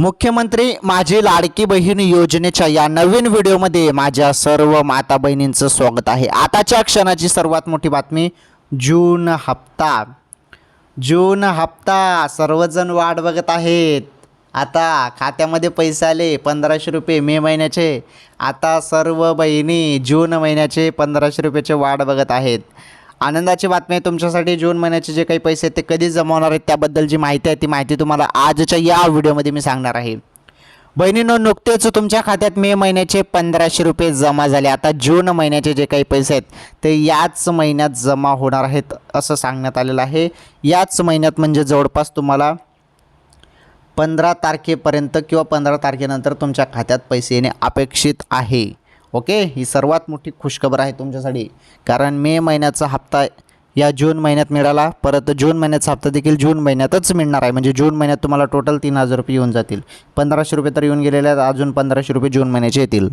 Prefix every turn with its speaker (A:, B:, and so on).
A: मुख्यमंत्री माझी लाडकी बहीण योजनेच्या या नवीन व्हिडिओमध्ये माझ्या सर्व माता बहिणींचं स्वागत आहे. आताच्या क्षणाची सर्वात मोठी बातमी जून हप्ता. जून हप्ता. सर्वजण वाट बघत आहेत. आता खात्यामध्ये पैसे आले पंधराशे रुपये मे महिन्याचे. आता सर्व बहिणी जून महिन्याचे पंधराशे रुपयाचे वाट बघत आहेत. आनंदाची बातमी आहे तुमच्यासाठी. जून महिन्याचे जे काही पैसे आहेत ते कधी जमवणार आहेत त्याबद्दल जी माहिती आहे ती माहिती तुम्हाला आजच्या या व्हिडिओमध्ये मी सांगणार आहे. बहिणीनं नुकतेच तुमच्या खात्यात मे महिन्याचे पंधराशे रुपये जमा झाले. आता जून महिन्याचे जे काही पैसे आहेत ते याच महिन्यात जमा होणार आहेत असं सांगण्यात आलेलं आहे. याच महिन्यात म्हणजे जवळपास तुम्हाला पंधरा तारखेपर्यंत किंवा पंधरा तारखेनंतर तुमच्या खात्यात पैसे येणे अपेक्षित आहे. ओके? ही सर्वात मोठी खुशखबर आहे तुमच्यासाठी. कारण मे महिन्याचा हप्ता या जून महिन्यात मिळाला. परत जून महिन्याचा हप्ता देखील जून महिन्यातच मिळणार आहे. म्हणजे जून महिन्यात तुम्हाला टोटल तीन हजार रुपये येऊन जातील. पंधराशे रुपये तर येऊन गेलेले आहेत. अजून पंधराशे रुपये जून महिन्याचे येतील.